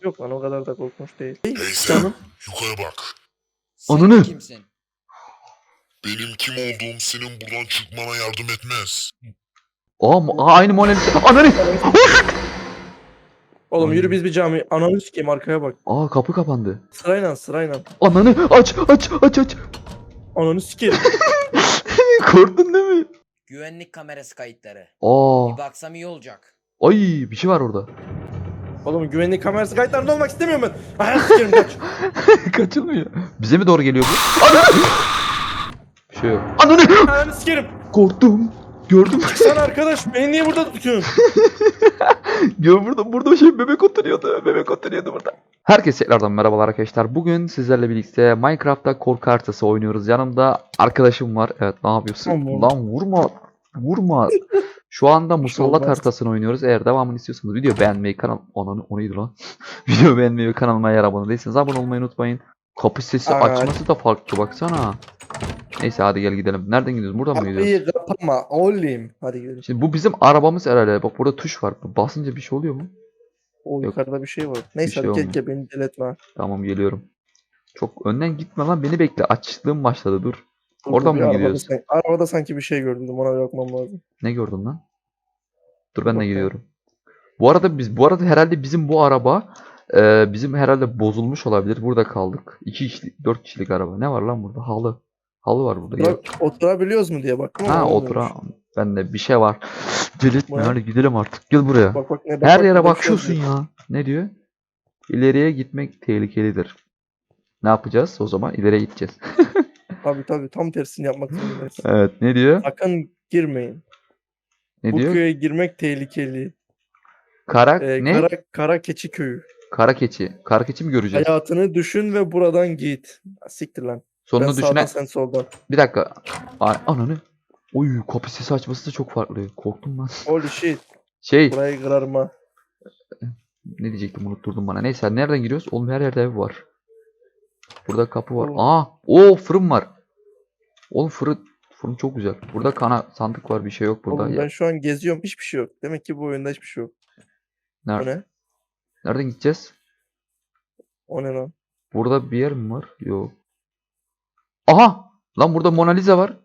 Yok lan o kadar da korkmuş değil. Hey sen Canım. yukarı bak. Sen Ananı! kimsin? Benim kim olduğum senin buradan çıkmana yardım etmez. Aa, aynı Mona Lisa. Ananı! Oğlum yürü biz bir cami. Ananı sikeyim arkaya bak. Aa kapı kapandı. Sırayla sırayla. Ananı aç aç aç aç. Ananı sikeyim. Korktun değil mi? Güvenlik kamerası kayıtları. Aa, Bir baksam iyi olacak. ay bir şey var orada. Oğlum güvenlik kamerası kayıtlarında olmak istemiyorum ben. Ananı sikeyim kaç. Kaçılmıyor. Bize mi doğru geliyor bu? Bir şey yok. Ananı! Ananı sikeyim. Korktum. Gördüm. Sen arkadaş beni niye burada tutuyorsun? Gör burada burada şey bebek oturuyordu. Bebek oturuyordu burada. Herkese tekrardan merhabalar arkadaşlar. Bugün sizlerle birlikte Minecraft'ta korku haritası oynuyoruz. Yanımda arkadaşım var. Evet ne yapıyorsun? Tamam. Lan vurma. Vurma. Şu anda musallat olmaz. haritasını oynuyoruz. Eğer devamını istiyorsanız video beğenmeyi kanal... Ananı o neydi lan? video beğenmeyi ve kanalıma eğer abone değilseniz abone olmayı unutmayın. Kapı sesi Ay. açması da farklı baksana. Neyse hadi gel gidelim. Nereden gidiyoruz? Buradan mı gidiyoruz? Kapıyı kapama oğlum. Hadi gidelim. Şimdi bu bizim arabamız herhalde. Bak burada tuş var. Basınca bir şey oluyor mu? O Yok. yukarıda bir şey var. Neyse şey hadi gel beni deletme. Tamam geliyorum. Çok önden gitme lan beni bekle. Açlığım başladı dur. Dur, Oradan mı gidiyoruz? Arabada, sanki, arabada sanki bir şey gördüm. Ona bir bakmam lazım. Ne gördün lan? Dur ben de Bakalım. gidiyorum. Bu arada biz bu arada herhalde bizim bu araba e, bizim herhalde bozulmuş olabilir. Burada kaldık. 2 kişilik 4 kişilik araba. Ne var lan burada? Halı. Halı var burada. Gel. Otura- oturabiliyoruz mu diye baktım ama Ha olmuyormuş. otura. Bende bir şey var. Delirtme hadi gidelim artık. Gel buraya. Bak bak ne bak, Her bak, yere burada bakıyorsun yazıyor. ya. Ne diyor? İleriye gitmek tehlikelidir. Ne yapacağız? O zaman ileriye gideceğiz. Tabii tabii tam tersini yapmak zorundayız. Evet ne diyor? Sakın girmeyin. Ne Bu diyor? köye girmek tehlikeli. Kara Ee, ne? Kara, Kara Keçi Köyü. Kara keçi. Kara keçi mi göreceğiz? Hayatını düşün ve buradan git. Ha, Siktir lan. Sonunu ben düşünen... sağdan sen soldan. Bir dakika. Ay, ananı. Oy kapı sesi açması da çok farklı. Korktum lan. Holy shit. Şey Burayı kırarım ha. ne diyecektim unutturdum bana. Neyse nereden giriyoruz? Oğlum her yerde ev var. Burada kapı var. Oğlum. Aa, o fırın var. Oğlum fırın fırın çok güzel. Burada kana sandık var bir şey yok burada. Oğlum Ya, ben şu an geziyorum. Hiçbir şey yok. Demek ki bu oyunda hiçbir şey yok. O nerede? ne? Nereden gideceğiz? O ne lan? Burada bir yer mi var? Yok. Aha! Lan burada Mona Lisa var.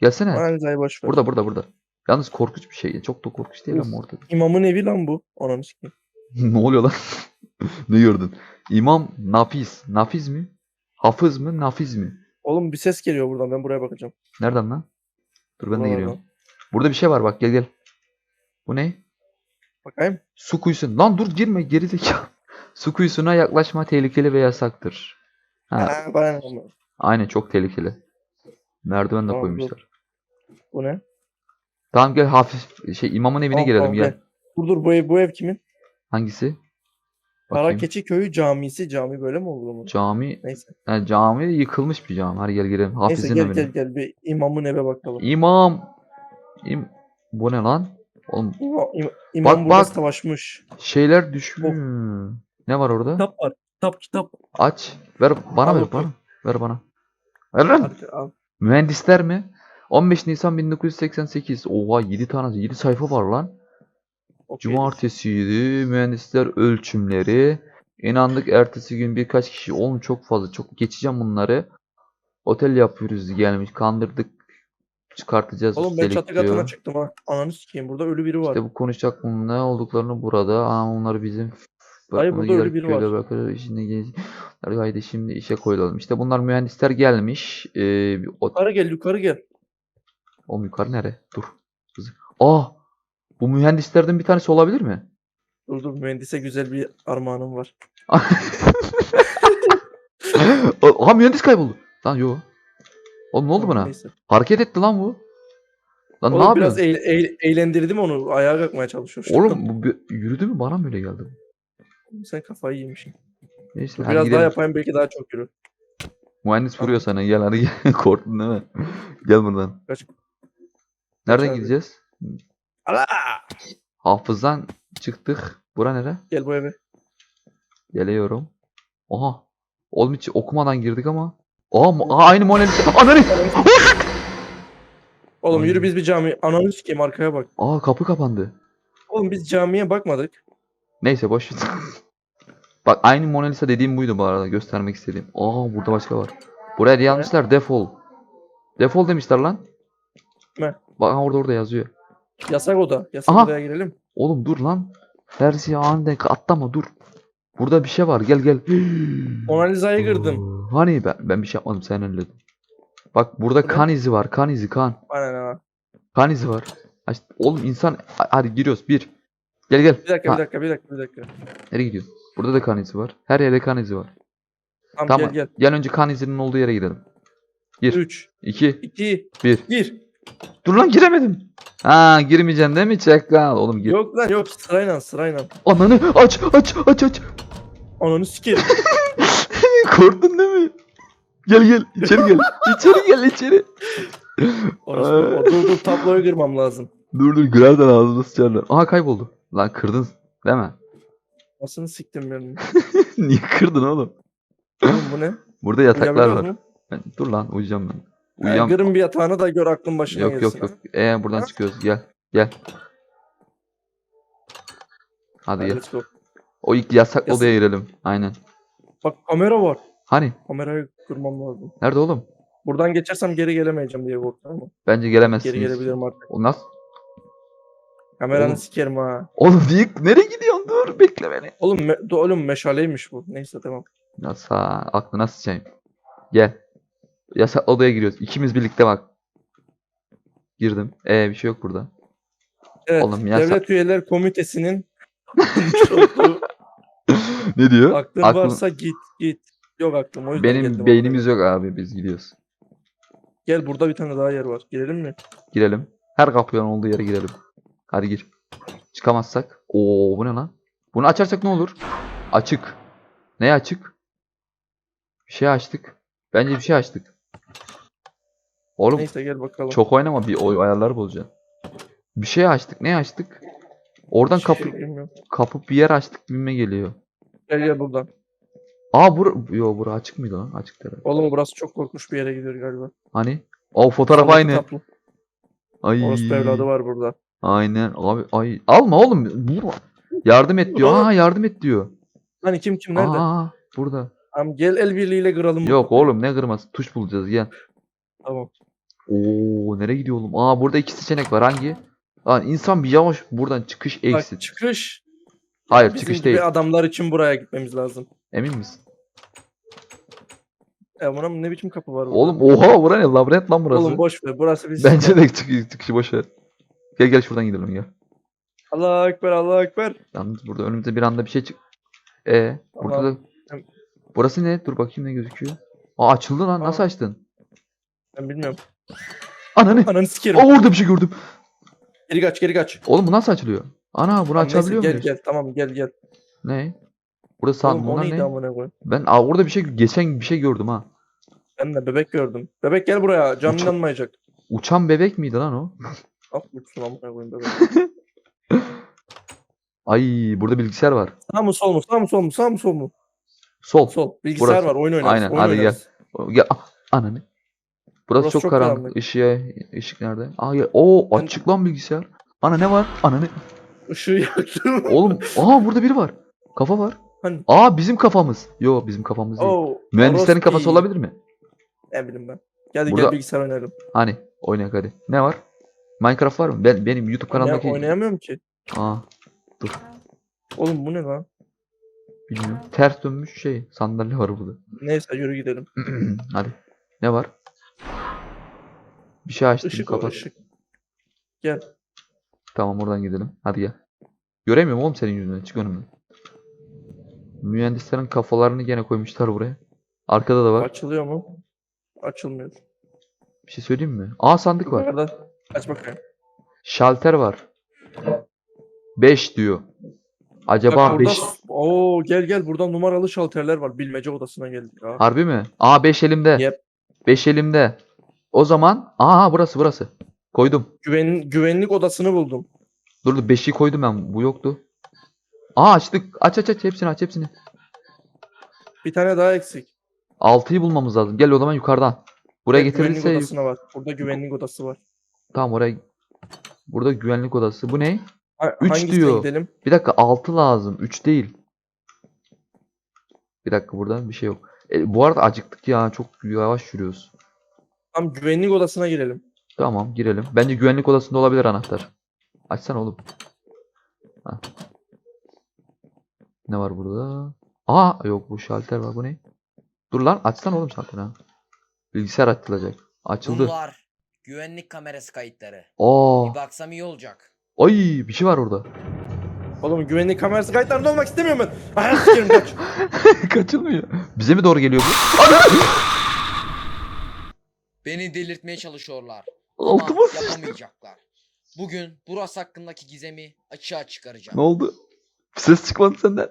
Gelsene. Analizayı boş ver. Burada burada burada. Yalnız korkunç bir şey. Çok da korkunç değil ama ortada. İmamın evi lan bu. Ananı sikeyim. ne oluyor lan? ne gördün? İmam Nafiz. Nafiz mi? Hafız mı? Nafiz mi? Oğlum bir ses geliyor buradan. Ben buraya bakacağım. Nereden lan? Dur ben de giriyorum. Burada bir şey var bak gel gel. Bu ne? Bakayım. Su kuyusu. Lan dur girme geri zekalı. Su kuyusuna yaklaşma tehlikeli ve yasaktır. Ha, Ha, bana ne lan? aynen çok tehlikeli. Merdiven de Tamam, dur. koymuşlar. Bu ne? Tamam gel hafif şey imamın evine Tamam, girelim tamam, gel. Dur dur bu ev, bu ev kimin? Hangisi? Kara Bakayım. Keçi Köyü camisi. Cami böyle mi olur mu? Cami, Neyse. yani cami yıkılmış bir cami. Hadi gel girelim. Neyse Hafiz'in gel evine. gel gel bir imamın eve bakalım. İmam. İm... Bu ne lan? Oğlum İmam, im- imam Bak, burada bak. savaşmış. şeyler düşmüyor. Ne var orada? Kitap var. Kitap kitap. Aç. Ver bana Al ver bakayım. bana. Ver bana. Ver lan. Hadi al. Mühendisler mi? 15 Nisan 1988. Oha 7 tane 7 sayfa var lan. Okey. Cumartesiydi. Mühendisler ölçümleri. İnandık ertesi gün birkaç kişi. Oğlum çok fazla. Çok geçeceğim bunları. Otel yapıyoruz gelmiş. Kandırdık. Çıkartacağız Oğlum ben çatı katına diyor. çıktım ha. Ananı sikeyim burada ölü biri var. İşte bu konuşacak ne olduklarını burada. Ama onlar bizim Hayır, burada güzel biri var. bırakılır, işine geç- Haydi şimdi işe koyulalım. İşte bunlar mühendisler gelmiş. Ee, bir ot- Yukarı gel yukarı gel. Oğlum yukarı nere? Dur. Aa! Bu mühendislerden bir tanesi olabilir mi? Dur dur mühendise güzel bir armağanım var. Aha mühendis kayboldu. Lan yo. Oğlum ne oldu buna? Neyse. Hareket etti lan bu. Lan ne Oğlum biraz yapıyorsun? eğ- eğ- eğlendirdim onu. Ayağa kalkmaya çalışıyor. Şu Oğlum bu bir- yürüdü mü bana mı öyle geldi? Sen kafayı yemişsin. Neyse Dur, hadi biraz gidelim. daha yapayım belki daha çok yürü. Mühendis vuruyor sana gel hadi gel. Korktun değil mi? Gel buradan. Kaç. Nereden abi. gideceğiz? Ala! Hafızdan çıktık. Bura nere? Gel bu eve. Geliyorum. Oha. Oğlum hiç okumadan girdik ama. Aa, mo- aa aynı Mona Lisa. Ananı. Oğlum yürü biz bir cami. Ananı sikeyim arkaya bak. Aa kapı kapandı. Oğlum biz camiye bakmadık. Neyse boş ver. Bak aynı Mona Lisa dediğim buydu bu arada göstermek istediğim. Aa burada başka var. Buraya yazmışlar defol. Defol demişler lan. Ne? Bak orada orada yazıyor. Yasak oda. Yasak Aha. odaya girelim. Oğlum dur lan. Versiye aniden atlama dur. Burada bir şey var gel gel. Mona Lisa'yı kırdım. Hani ben, ben bir şey yapmadım sen halledin. Bak burada Bu ne? kan izi var kan izi kan. Bana ne var? Kan izi var. Oğlum insan Ha- hadi giriyoruz bir. Gel gel. Bir dakika Ha, bir dakika bir dakika bir dakika. Nereye gidiyorsun? Burada da kan izi var. Her yerde kan izi var. Tamam, Tamam. gel gel. Gel önce kan izinin olduğu yere gidelim. Bir. 3, 2 2, 1. 1. Dur lan giremedim. Ha girmeyeceksin değil mi? Çek lan. Oğlum gir. Yok lan yok sırayla sırayla. Ananı aç aç aç aç. Ananı sikerim. Korktun değil mi? Gel gel içeri gel. içeri gel içeri. Orası dur dur tabloyu kırmam lazım. Dur dur girerden ağzını sıçarlar. Aha kayboldu. Lan kırdın değil mi? Nasıl siktim benim? Niye kırdın oğlum? Oğlum bu ne? Burada yataklar Uyuyabiliyor var. musun? Ben, dur lan uyuyacağım ben. Yani Uyuyam. kırın bir yatağını da gör aklın başına Yok gelsin. yok yok. Ee buradan Ha? çıkıyoruz. Gel. Gel. Hadi gel. O ilk yasak Yasak. odaya girelim. Aynen. Bak kamera var. Hani? Kamerayı kırmam lazım. Nerede oğlum? Buradan geçersem geri gelemeyeceğim diye korktum ama. Bence gelemezsiniz. Geri gelebilirim artık. O nasıl? Kameranı Oğlum. sikerim ha. Oğlum değil. Nereye gidiyorsun? Dur bekle beni. Oğlum, me oğlum meşaleymiş bu. Neyse tamam. Nasıl? Aklına sıçayım. Gel. Yasak odaya giriyoruz. İkimiz birlikte bak. Girdim. Ee bir şey yok burada. Evet. Oğlum yasak- Devlet Üyeler Komitesi'nin ne diyor? aklın Aklım- varsa git git. Yok aklım o yüzden Benim geldim beynimiz yok abi biz gidiyoruz. Gel burada bir tane daha yer var. Girelim mi? Girelim. Her kapının olduğu yere girelim. Hadi gir. Çıkamazsak. Oo bu ne lan? Bunu açarsak ne olur? Açık. Ne açık? Bir şey açtık. Bence bir şey açtık. Oğlum Neyse gel bakalım. çok oynama bir oy ayarları bozacaksın. Bir şey açtık. Ne açtık? Oradan Hiçbir kapı fikrim yok. kapı bir yer açtık bilme geliyor. Gel gel buradan. Aa bur yo bura açık mıydı lan? Açık herhalde. Oğlum burası çok korkmuş bir yere gidiyor galiba. Hani? O fotoğraf Sandaki aynı. tablo. Ay. Orospu evladı var burada. Aynen abi ay alma oğlum vurma. Yardım et diyor. Aa yardım et diyor. Hani kim kim nerede? Aa burada. Tamam gel el birliğiyle kıralım. Yok oğlum ne kırması tuş bulacağız gel. Tamam. Oo nereye gidiyor oğlum? Aa burada iki seçenek var hangi? Lan insan bir yavaş buradan çıkış Bak exit. çıkış. Hayır Bizim çıkış gibi değil. adamlar için buraya gitmemiz lazım. Emin misin? Ya buna ne biçim kapı var burada? Oğlum oha bura ne? Labirent lan burası. Oğlum boş ver. Burası biz. Bence de çıkış, çıkışı boş ver. Gel gel şuradan gidelim gel. Allah ekber Allah ekber. Yalnız burada önümüze bir anda bir şey çık. E burada Tamam. da Burası ne? Dur bakayım ne gözüküyor. Aa açıldı lan. Nasıl Aa. açtın? Ben bilmiyorum. Ananı. Ananı sikerim. Aa orada bir şey gördüm. Geri kaç geri kaç. Oğlum bu nasıl açılıyor? Ana bunu Tamam, neyse, açabiliyor gel muyuz? gel tamam gel gel. Ne? Burada sağ Oğlum o bunlar neydi ne? amına koyayım? Ben aa, orada bir şey geçen bir şey gördüm ha. Ben de bebek gördüm. Bebek gel buraya. Canın Uça- yanmayacak. Uçan bebek miydi lan o? Al uçsun amına koyayım bebek. Ay burada bilgisayar var. sağ mı sol mu? Sağ mı sol mu? Sağ mı sol mu? Sol. Sol. Bilgisayar Burası. var. Oyun oynarız. Aynen, oyun hadi gel. oynarız. Ya ah, ananı. Burası, çok, çok karanlık. karanlık. Işığa ışık nerede? Aa ya, Ben- açık lan bilgisayar. Ana ne var? Ananı. Işığı yaktım. Oğlum aa burada biri var. Kafa var. Hani? Aa bizim kafamız. Yo bizim kafamız değil. Oo, Mühendislerin orospu kafası olabilir mi? Ne bileyim ben. Gel Burada- gel bilgisayar oynayalım. Hani oynayak hadi. Ne var? Minecraft var mı? Ben benim YouTube kanalımdaki oynayamıyorum ki. Aa Oğlum bu ne lan? bilmiyorum. Ters dönmüş şey sandalye var burada. Neyse yürü gidelim. hadi. Ne var? Bir şey açtım Işık o kapat. ışık. Gel. Tamam oradan gidelim. Hadi gel. Göremiyorum oğlum senin yüzünden. Çık önümden. Mühendislerin kafalarını gene koymuşlar buraya. Arkada da var. Açılıyor mu? Açılmıyor. Bir şey söyleyeyim mi? Aa sandık var. Yukarıda. Aç bakayım. Şalter var. 5 diyor. Acaba burada 5 Oo gel gel burada numaralı şalterler var. Bilmece odasına geldik ha. Harbi mi? Aa 5 elimde. Yep. 5 elimde. O zaman aa burası burası. Koydum. Güven, güvenlik odasını buldum. Dur dur 5'i koydum ben. Bu yoktu. Aa açtık. Aç aç aç hepsini aç hepsini. Bir tane daha eksik. 6'yı bulmamız lazım. Gel o zaman yukarıdan. Buraya Evet, güvenlik getirilirse odasına var. Burada güvenlik odası var. tamam oraya. Burada güvenlik odası. Bu ne? Ha, Üç hangisine diyor. gidelim? Bir dakika 6 lazım. 3 değil. Bir dakika burada bir şey yok. E, bu arada acıktık ya. Çok yavaş yürüyoruz. Tam güvenlik odasına girelim. Tamam girelim. Bence güvenlik odasında olabilir anahtar. Açsana oğlum. Ha. Ne var burada? Aa yok bu şalter var. Bu ne? Dur lan açsana oğlum şalteri ha. Bilgisayar açılacak. Açıldı. Bunlar güvenlik kamerası kayıtları. Aa. Bir baksam iyi olacak. Ay bir şey var orada. Oğlum güvenlik kamerası kayıtlarında olmak istemiyorum ben. Ayağını sikerim kaç. Kaçılmıyor. Bize mi doğru geliyor bu? Beni delirtmeye çalışıyorlar. Ama Altıma yapamayacaklar. Bugün burası hakkındaki gizemi açığa çıkaracağım. Ne oldu? Ses çıkmadı senden.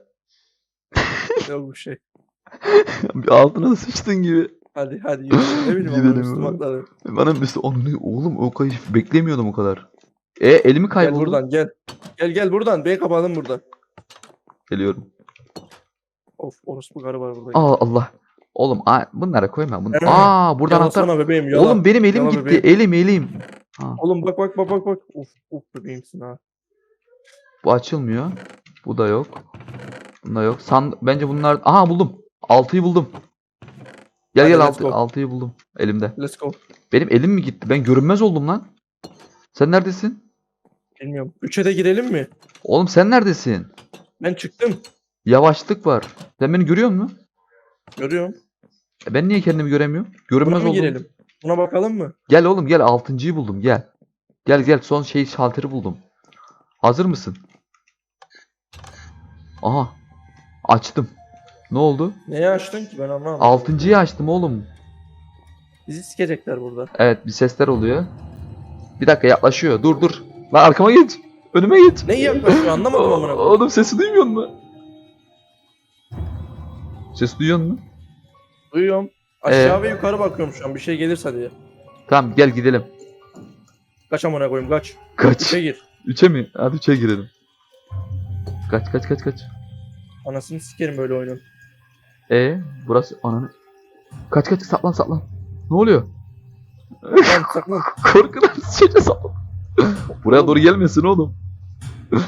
Yok bir şey. Bir altına sıçtın gibi. Hadi hadi yürü. Ne bileyim Gidelim ama. Bana bir onu ne- oğlum o kadar beklemiyordum o kadar. E elimi Gel kayboldu. buradan gel. Gel gel buradan. Ben kapadım burada. Geliyorum. Of orospu karı var burada. Aa Allah. Oğlum aa, bunlara koyma. Bunu. Aa burada anahtar. Yalasana bebeğim yala. Oğlum benim elim Yala gitti. bebeğim. Elim elim. Oğlum bak bak bak bak bak. Of of bebeğimsin ha. Bu açılmıyor. Bu da yok. Bunda yok. Sand bence bunlar Aha buldum. Altıyı buldum. Gel Hadi, gel let's altı, go. altıyı buldum elimde. Let's go. Benim elim mi gitti? Ben görünmez oldum lan. Sen neredesin? Bilmiyorum. Üçe de girelim mi? Oğlum sen neredesin? Ben çıktım. Yavaşlık var. Sen beni görüyor musun? Görüyorum. E Ben niye kendimi göremiyorum? Buna Görünmez mı oldum. girelim? Buna bakalım mı? Gel oğlum gel altıncıyı buldum gel. Gel gel son şey şalteri buldum. Hazır mısın? Aha. Açtım. Ne oldu? Neyi açtın ki ben anlamadım. Altıncıyı açtım oğlum. Bizi sikecekler burada. Evet bir sesler oluyor. Bir dakika yaklaşıyor. Dur dur. Lan arkama geç. Önüme geç. Neyi yaklaşıyor anlamadım amına koyayım. Oğlum sesi duymuyor musun? Ses duyuyor musun? Duyuyorum. Aşağı Ee? ve yukarı bakıyorum şu an bir şey gelirse diye. Tamam gel gidelim. Kaç amına koyayım kaç. Kaç? Üçe gir. Üçe mi? Hadi üçe girelim. Kaç kaç kaç kaç. Anasını sikerim böyle oyunun. E burası ananı. Kaç kaç saklan saklan. Ne oluyor? Lan saklan. Korkudan sıçraca saklan. Buraya doğru gelmesin oğlum.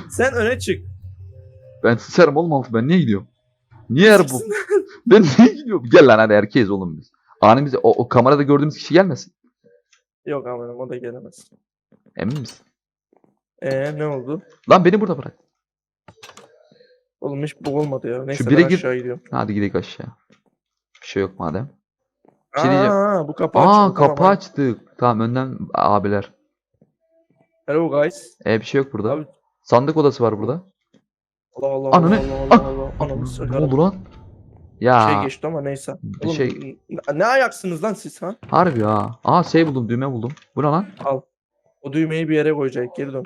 Sen öne çık. Ben sıçarım oğlum altı ben niye gidiyorum? Niye her bu? Ben niye gidiyorum? Gel lan hadi erkeğiz oğlum biz. Animize o, o kamerada gördüğümüz kişi gelmesin. Yok amına o da gelemez. Emin misin? Ee ne oldu? Lan beni burada bırak. Oğlum hiç bu olmadı ya. Neyse bire ben gir- aşağı gidiyorum. Hadi gidelim aşağı. Bir şey yok madem. Bir şey diyeceğim. Aa, bu kapı Aa açıldı. kapı tamam. açtık. Tamam önden abiler. Hello guys. E bir şey yok burada. Abi- Sandık odası var burada. Allah Allah Ananı- Allah Allah Allah Allah. Sıkarım. oldu lan? Ya Şey geçti ama neyse. Bir Oğlum, şey- ne ayaksınız lan siz ha? harbi ha. Aa şey buldum düğme buldum. Bu ne lan? Al. O düğmeyi bir yere koyacak. Geri dön.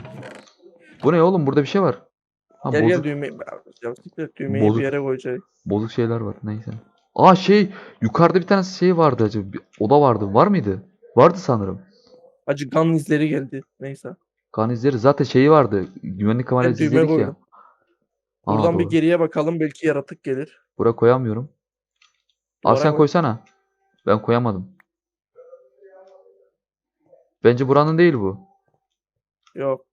Bu ne oğlum burada bir şey var. Ha, Gel bozuk, gel düğmeyi. Ya, siktir, düğmeyi Bozuk. bir yere koyacak. bozuk şeyler var neyse. Aa şey yukarıda bir tane şey vardı acaba. Bir oda vardı. Var mıydı? Vardı sanırım. Acı kan izleri geldi. Neyse. Kan izleri zaten şeyi vardı. Güvenlik kamerası düğme izledik ya. koydum. Aa, Buradan bir doğru. geriye bakalım. Belki yaratık gelir. Bura koyamıyorum. Al Duvara sen koy. koysana. Ben koyamadım. Bence buranın değil bu. Yok.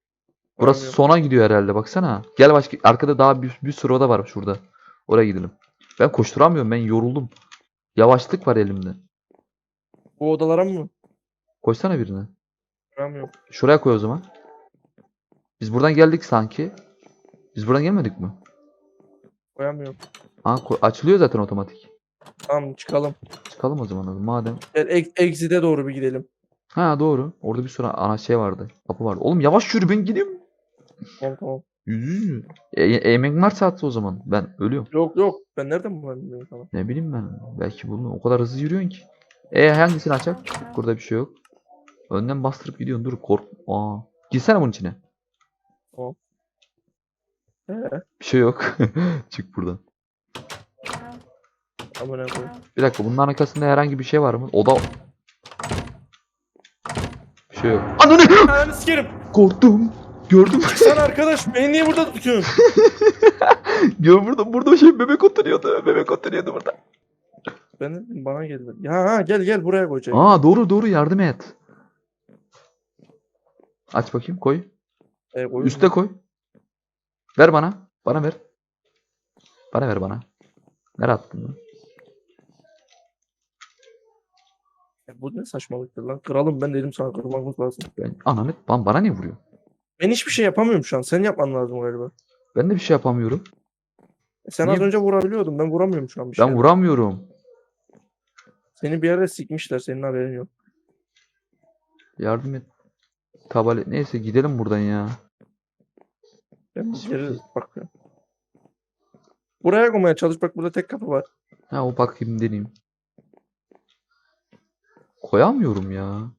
Burası Koyamıyorum. sona gidiyor herhalde baksana. Gel başka arkada daha bir, bir sürü oda var şurada. Oraya gidelim. Ben koşturamıyorum ben yoruldum. Yavaşlık var elimde. Bu odalara mı? Koysana birine. Koyamıyorum. Şuraya koy o zaman. Biz buradan geldik sanki. Biz buradan gelmedik mi? Koyamıyorum. Ha koy- açılıyor zaten otomatik. Tamam çıkalım. Çıkalım o zaman hadi madem. Gel ex- exit'e doğru bir gidelim. Ha doğru. Orada bir sürü ana şey vardı. Kapı vardı. Oğlum yavaş yürü ben gidiyorum. Tamam tamam. Yüz yüz yürü. E, e, emek var saatte o zaman. Ben ölüyorum. Yok yok. Ben nereden bulabilirim sana? Ne bileyim ben. Belki bunu o kadar hızlı yürüyorsun ki. E hangisini açak? Burada bir şey yok. Önden bastırıp gidiyorsun. Dur kork. Aa. Girsene bunun içine. Ee, Bir şey yok. Çık buradan. amına koyayım. Bir dakika bunun arkasında herhangi bir şey var mı? O da... Bir şey yok. Ananı! Ananı sikerim. Korktum. Gördüm. Sen arkadaş beni niye burada tutuyorsun? Gör burada burada şey bebek oturuyordu. Bebek oturuyordu burada. Ben dedim bana geldi. Ya ha, gel gel buraya koyacak. Aa doğru doğru yardım et. Aç bakayım koy. Ee, koyun Üste mu? koy. Ver bana. Bana ver. Bana ver bana. Nereye attın lan? Ya bu ne saçmalıktır lan. Kıralım ben dedim sana kırmamız lazım. Ben, ananı lan bana ne vuruyor? Ben hiçbir şey yapamıyorum şu an. Sen yapman lazım galiba. Ben de bir şey yapamıyorum. E Sen Niye? az önce vurabiliyordun. Ben vuramıyorum şu an bir şey. Ben vuramıyorum. Seni bir yere sikmişler. Senin haberin yok. Yardım et. Tabale neyse gidelim buradan ya. Şey- bakıyorum. Buraya koymaya çalış. Bak burada tek kapı var. Ha o bakayım deneyeyim. Koyamıyorum ya.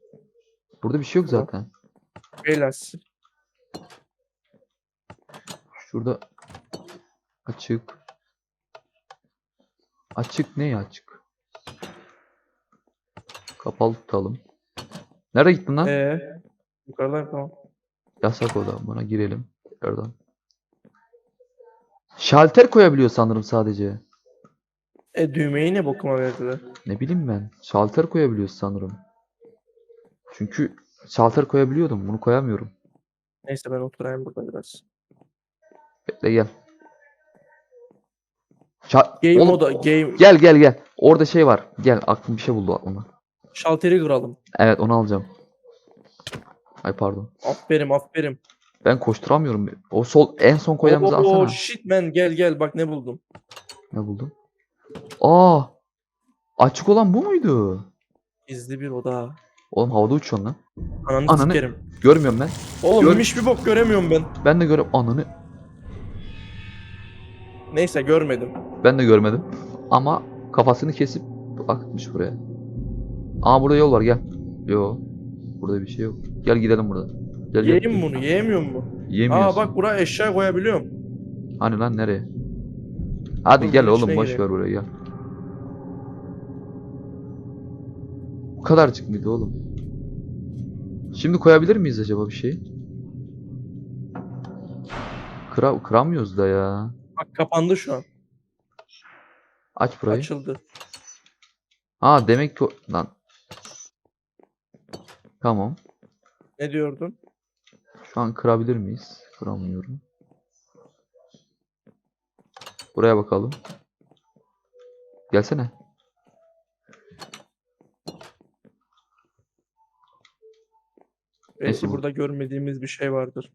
Burada bir şey yok zaten. Beyler. Şurada açık. Açık ne açık? Kapalı tutalım. Nereye gittin lan? Eee. Yukarıdan tamam. Yasak oda. Buna girelim. Tekrardan. Şalter koyabiliyor sanırım sadece. E düğmeyi ne bokuma verdiler? Ne bileyim ben. Şalter koyabiliyor sanırım. Çünkü şalter koyabiliyordum. Bunu koyamıyorum. Neyse ben oturayım burada biraz. Bekle gel. Şa- Game Oğlum, moda game. Gel gel gel. Orada şey var. Gel aklım bir şey buldu aklıma. Şalteri kıralım. Evet onu alacağım. Ay pardon. Aferin aferin. Ben koşturamıyorum. O sol en son koyacağımızı Oo, alsana. shit man gel gel bak ne buldum. Ne buldun? Aa! Açık olan bu muydu? Gizli bir oda. Oğlum havada uçuyorsun lan. Ananı, Ananı- sikerim. Görmüyorum ben. Oğlum Gör- hiçbir bok göremiyorum ben. Ben de göre ananı Neyse görmedim. ben de görmedim. Ama kafasını kesip akıtmış buraya. Aa burada yol var gel. Yo. Burada bir şey yok. Gel gidelim burada. Gel gel. Yiyeyim bunu yiyemiyor mu? Yiyemiyorsun. Aa bak buraya eşya koyabiliyorum. Hani lan nereye? Hadi Oğlum, gel bunun oğlum boş ver buraya gel. Bu kadarcık mıydı oğlum? Şimdi koyabilir miyiz acaba bir şey? Kıra kıramıyoruz da ya. Bak kapandı şu an. Aç burayı. Açıldı. Ha demek ki lan. Tamam. Ne diyordun? Şu an kırabilir miyiz? Kıramıyorum. Buraya bakalım. Gelsene. Belki Nasıl burada görmediğimiz bir şey vardır.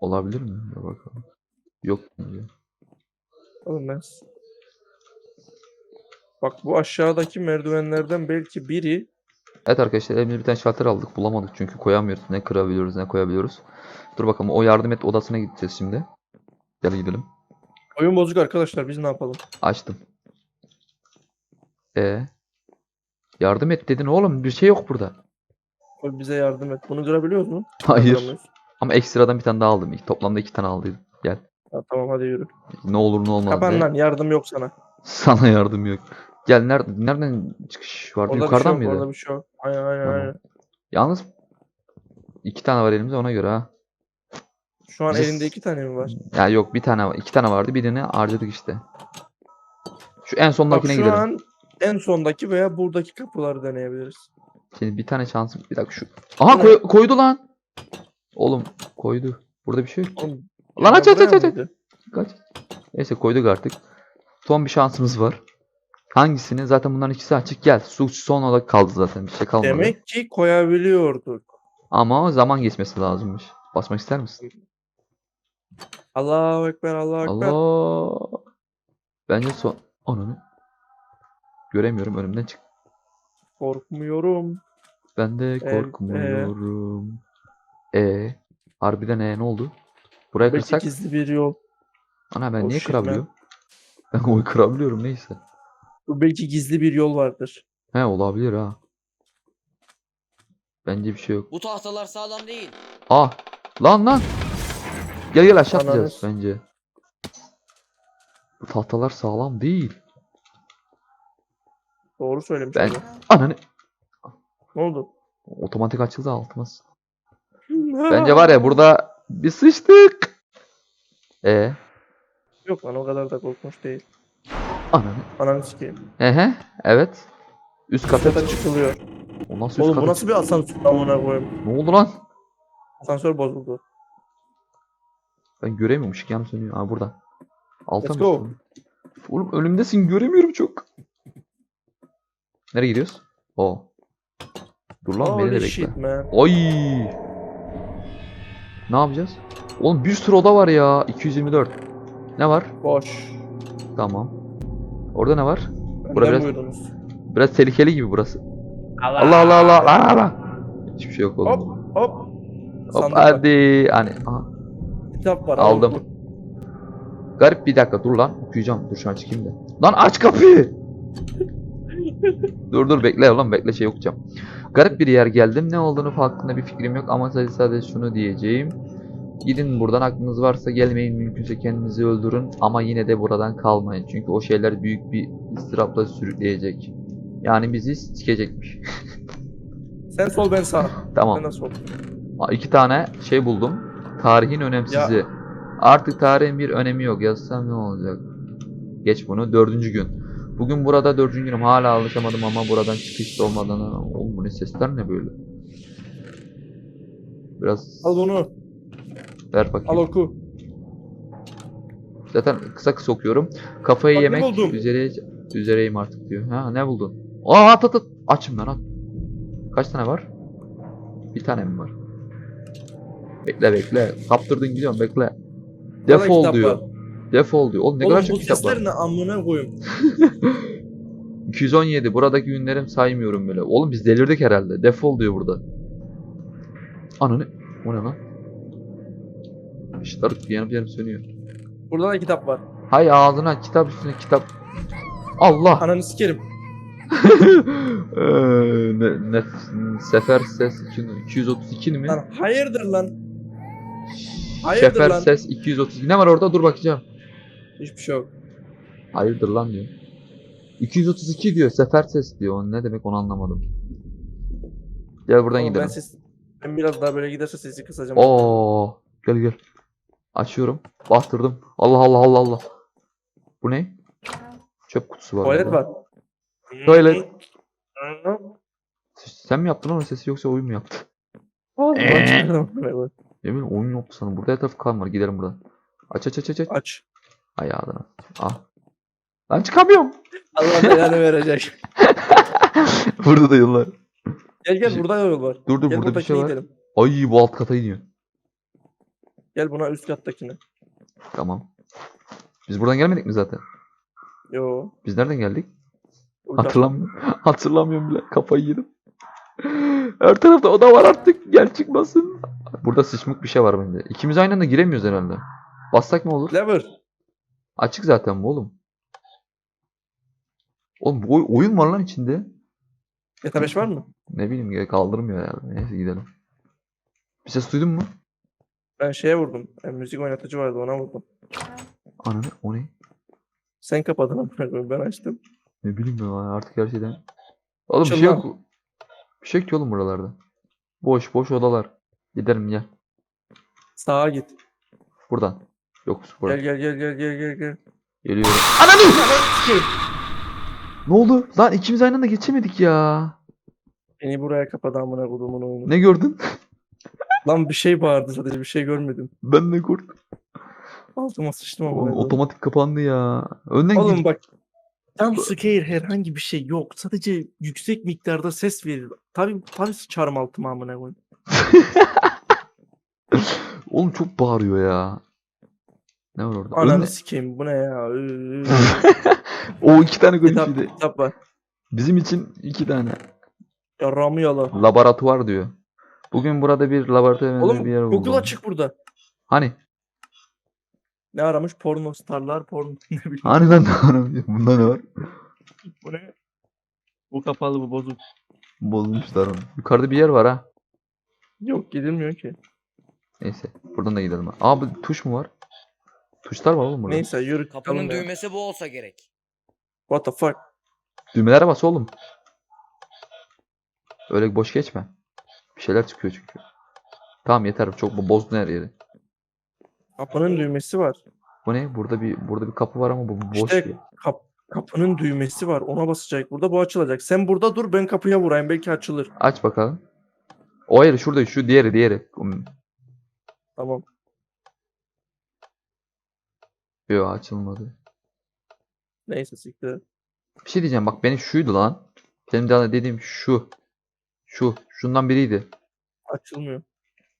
Olabilir mi? Bir bakalım. Yok mu? Oğlum ben... Bak bu aşağıdaki merdivenlerden belki biri Evet arkadaşlar elimizde bir tane şalter aldık. Bulamadık çünkü koyamıyoruz. Ne kırabiliyoruz ne koyabiliyoruz. Dur bakalım o yardım et odasına gideceğiz şimdi. Gel gidelim. oyun bozuk arkadaşlar biz ne yapalım? Açtım. E Yardım et dedin oğlum bir şey yok burada. Oy, bize yardım et. Bunu kırabiliyoruz mu? Hayır. Ama ekstradan bir tane daha aldım. İlk Toplamda iki tane aldıydım. Gel. Ha, tamam hadi yürü. Ne olur ne olmaz Kapan lan yardım yok sana. Sana yardım yok. Gel nerede, nereden çıkış vardı? Orada Yukarıdan bir şey yok, mıydı? Orada bir şey yok. Aynen aynen Tamam. aynen. Yalnız iki tane var elimizde ona göre ha. Şu an Bize- elinde iki tane mi var? Ya yok bir tane var. iki tane vardı. Birini harcadık işte. Şu en Bak sondakine şu gidelim. an en sondaki veya buradaki kapıları deneyebiliriz. Şimdi bir tane şansım. Bir dakika şu. Aha koy- koydu lan. Oğlum koydu. Burada bir şey yok. Oğlum, Lan aç aç buraya aç aç. mıydı? Kaç. Neyse koyduk artık. Son bir şansımız var. Hangisini? Zaten bunların ikisi açık. Gel. Su son olarak kaldı zaten. Bir şey kalmadı. Demek ki koyabiliyorduk. Ama zaman geçmesi lazımmış. Basmak ister misin? Allahu Ekber Allahu Ekber. Allah. Bence son. Ananı. Göremiyorum önümden çık. Korkmuyorum. Ben de e. korkmuyorum. E, harbiden e ne oldu? Buraya Belki kırsak. gizli bir yol. Ana ben Oh niye kırabiliyorum? Ben oy kırabiliyorum neyse. Bu belki gizli bir yol vardır. He olabilir ha. Bence bir şey yok. Bu tahtalar sağlam değil. Ah lan lan. Gel gel aşağı atlayacağız Ananı bence. Bu tahtalar sağlam değil. Doğru söylemiş. Ben- adam. Ananı. Ne oldu? Otomatik açıldı altımız. Bence var ya burada bir sıçtık. E Yok lan o kadar da korkmuş değil. Ananı. Ananı sikeyim. Ehe evet. Üst kata Kata çıkılıyor. O nasıl üst Oğlum bu kata nasıl bir asansör amına koyayım. Ne oldu lan? Asansör bozuldu. Ben göremiyorum ışık yanım sönüyor. Ha burada. Alta Let's mı go. çıktı? Oğlum önümdesin göremiyorum çok. Nereye gidiyoruz? O. Dur lan beni de Holy bekle. shit man. Ay. Ne yapacağız? Oğlum bir sürü oda var ya. 224. Ne var? Boş. Tamam. Orada ne var? Önden Bura biraz- buyurunuz. Biraz tehlikeli gibi burası. Allah Allah Allah Allah Allah. Hiçbir şey yok oğlum. Hop hop. Hop Sandık var. hadi. Hani aha. Kitap var. Aldım. al. Garip bir dakika dur lan. Okuyacağım. Dur şu an çıkayım da. Lan aç kapıyı. dur dur bekle oğlum bekle şey okuyacağım. Garip bir yer geldim. Ne olduğunu hakkında bir fikrim yok ama sadece, sadece şunu diyeceğim. Gidin buradan aklınız varsa gelmeyin mümkünse kendinizi öldürün ama yine de buradan kalmayın. Çünkü o şeyler büyük bir ıstırapla sürükleyecek. Yani bizi sikecekmiş. Sen sol ben sağ. tamam. Ben sol. Aa, iki tane şey buldum. Tarihin önemsizi. Artık tarihin bir önemi yok. Yazsam ne olacak? Geç bunu. Dördüncü gün. Bugün burada dördüncü günüm. Hala alışamadım ama buradan çıkış da olmadan... Oğlum bu ne sesler ne böyle? Biraz Al bunu. Ver bakayım. Al oku. Zaten kısa kısa okuyorum. Kafayı Bak yemek üzere üzereyim artık diyor. Ha ne buldun? Aa at at at. Açım lan at. Kaç tane var? Bir tane mi var? Bekle bekle. Kaptırdın gidiyorum bekle. Defol diyor. var. Defol diyor. Oğlum ne Oğlum kadar çok kitap var. amına koyayım. 217. Buradaki günlerim saymıyorum böyle. Oğlum biz delirdik herhalde. Defol diyor burada. Ananı. O ne lan? Işıklar yanıp yanıp sönüyor. Burada da kitap var. Hay ağzına kitap üstüne kitap. Allah. Ananı sikerim. Ne, ne, sefer ses 232 mi? Lan hayırdır lan. hayırdır Sefer lan. ses 232. Ne var orada? Dur bakacağım. Hiçbir şey yok. Hayırdır lan diyor. 232 diyor. Sefer ses diyor. O ne demek onu anlamadım. Gel buradan Oğlum ben gidelim. ses... Ben biraz daha böyle giderse sesi kısacağım. Oo, gel gel. Açıyorum. Bastırdım. Allah Allah Allah Allah. Bu ne? Çöp kutusu var. Tuvalet var. Tuvalet. Sen mi yaptın onun sesi yoksa oyun mu yaptı? Yemin oyun yoktu sana. Burada her tarafı kan var. Gidelim buradan. Aç aç aç aç aç. Aç. Ay ağzına. Ah. Lan çıkamıyorum. Allah belanı verecek. burada da yollar. Gel gel burada yol var. Dur dur Gel burada bir şey var. gidelim. Ay bu alt kata iniyor. Gel buna üst kattakine. Tamam. Biz buradan gelmedik mi zaten? Yo. Biz nereden geldik? Buradan. Hatırlamıyorum. Hatırlamıyorum bile. Kafayı yedim. Her tarafta oda var artık. Gel çıkmasın. Burada sıçmık bir şey var bende. İkimiz aynı anda giremiyoruz herhalde. Bassak ne olur? Lever. Açık zaten bu oğlum. Oğlum bu oy- oyun var lan içinde. GTA 5 var mı? Ne bileyim ya kaldırmıyor herhalde. Neyse gidelim. Bir ses duydun mu? Ben şeye vurdum. Ben müzik oynatıcı vardı ona vurdum. Ananı o ne? Sen kapadın amına koyayım ben açtım. Ne bileyim ya artık her şeyden. Oğlum bir şey yok. Bir şey yok ki oğlum buralarda. Boş boş odalar. Gidelim gel. Sağa git. Buradan. Yok buradan. Gel gel gel gel gel gel gel. Geliyorum. Ananı! Ne oldu? Lan ikimiz aynı anda geçemedik ya. Beni buraya kapadı amına kodumun oyunu. Ne gördün? Lan bir şey bağırdı sadece bir şey görmedim. Ben de korktum. Altıma sıçtım Oğlum, koyayım. otomatik kapandı ya. Önden Oğlum git. bak. Tam scare herhangi bir şey yok. Sadece yüksek miktarda ses verir. Tabii tabii sıçarım altıma amına koyayım. Oğlum çok bağırıyor ya. Ne var orada? Ananı Önde- sikeyim bu ne ya? O iki tane kitap, koymuş kitap var. Bizim için iki tane. Ya Ramı yala. Laboratuvar diyor. Bugün burada bir laboratuvar Oğlum bir yer buldum. Google açık burada. Hani? Ne aramış? Porno starlar porno. ne bileyim. Hani lan ne var? Bunda ne var? Bu ne? Bu kapalı bu bozuk. Bozmuşlar onu. Yukarıda bir yer var ha. Yok gidilmiyor ki. Neyse. Buradan da gidelim. Aa bu tuş mu var? Tuşlar var oğlum burada. Neyse yürü. Kapının ya. düğmesi bu olsa gerek. What the fuck? Düğmelere bas oğlum. Öyle boş geçme. Bir şeyler çıkıyor çünkü. Tamam yeter. Çok bo- bozdun her yeri. Kapının düğmesi var. Bu ne? Burada bir burada bir kapı var ama bu boş. İşte bir- kap, kapının düğmesi var. Ona basacak. Burada bu açılacak. Sen burada dur ben kapıya vurayım. Belki açılır. Aç bakalım. O hayır şurada şu diğeri diğeri. Hmm. Tamam. Yok açılmadı. Neyse siktir. Bir şey diyeceğim bak benim şuydu lan. Benim de dediğim şu. Şu. Şundan biriydi. Açılmıyor.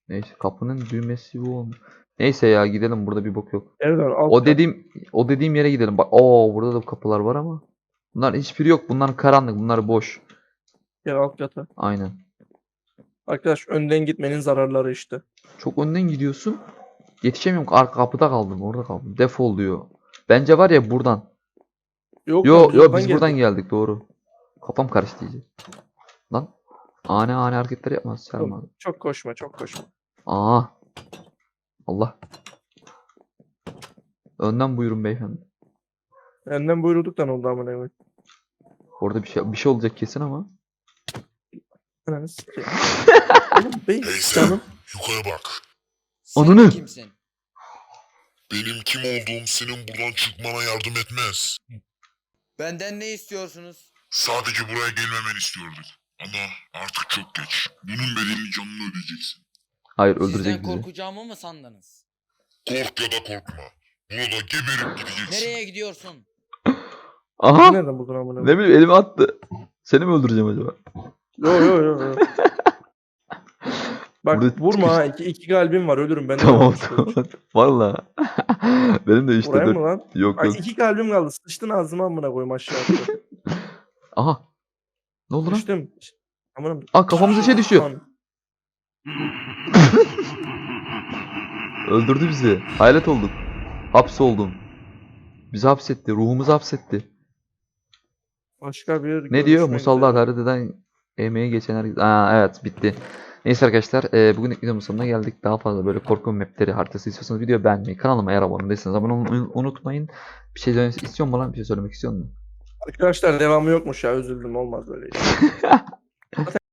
Neyse kapının düğmesi bu olmuş. Neyse ya gidelim burada bir bok yok. Nereden? Alt O kat. dediğim o dediğim yere gidelim. Bak oo burada da kapılar var ama. Bunlar hiçbiri yok. Bunlar karanlık. Bunlar boş. Gel alt kata. Aynen. Arkadaş önden gitmenin zararları işte. Çok önden gidiyorsun. Yetişemiyorum. Arka kapıda kaldım. Orada kaldım. Defol diyor. Bence var ya buradan. Yok Yo lan, yo biz buradan geldik. geldik doğru. Kafam karıştı iyice. Ani ani hareketler yapmaz Selma. Oğlum, Çok koşma çok koşma. Aa. Allah. Önden buyurun beyefendi. Önden buyruduk da ne oldu amına koyayım. Orada bir şey bir şey olacak kesin ama. Ananı sikeyim. Oğlum bey canım. Yukarı bak. Sen Ananı! kimsin? Benim kim olduğum senin buradan çıkmana yardım etmez. Benden ne istiyorsunuz? Sadece buraya gelmemeni istiyorduk. Ama artık çok geç. Bunun bedelini canını ödeyeceksin. Hayır Sizden öldürecek bizi. korkacağımı mı sandınız? Kork ya da korkma. Burada geberip gideceksin. Nereye gidiyorsun? Aha. Nereden buldun amına? Ne bileyim elimi attı. Seni mi öldüreceğim acaba? Yo yo yo yo. Bak Burada vurma ha. İki, iki kalbim var ölürüm ben. de Tamam tamam. Valla. Benim de işte Vurayım dört. mı lan? Yok Bak yok. iki kalbim kaldı. Sıçtın ağzıma amına koyayım aşağı. Aha. Ne oldu lan? Sıçtım. Amına. Aa kafamıza şey düşüyor. Lan, Öldürdü bizi. Hayalet olduk. Hapsoldum. Bizi hapsetti. Ruhumuzu hapsetti. Başka bir Ne diyor? Musallat haritadan emeği geçen herkes. Aa evet bitti. Neyse arkadaşlar e, bugün videomuzun sonuna geldik. Daha fazla böyle korku mapleri haritası istiyorsanız video beğenmeyi, kanalıma eğer abone değilseniz abone olmayı unutmayın. Bir şey söylemek istiyor mu lan? Bir şey söylemek istiyor musun? Arkadaşlar devamı yokmuş ya üzüldüm olmaz böyle.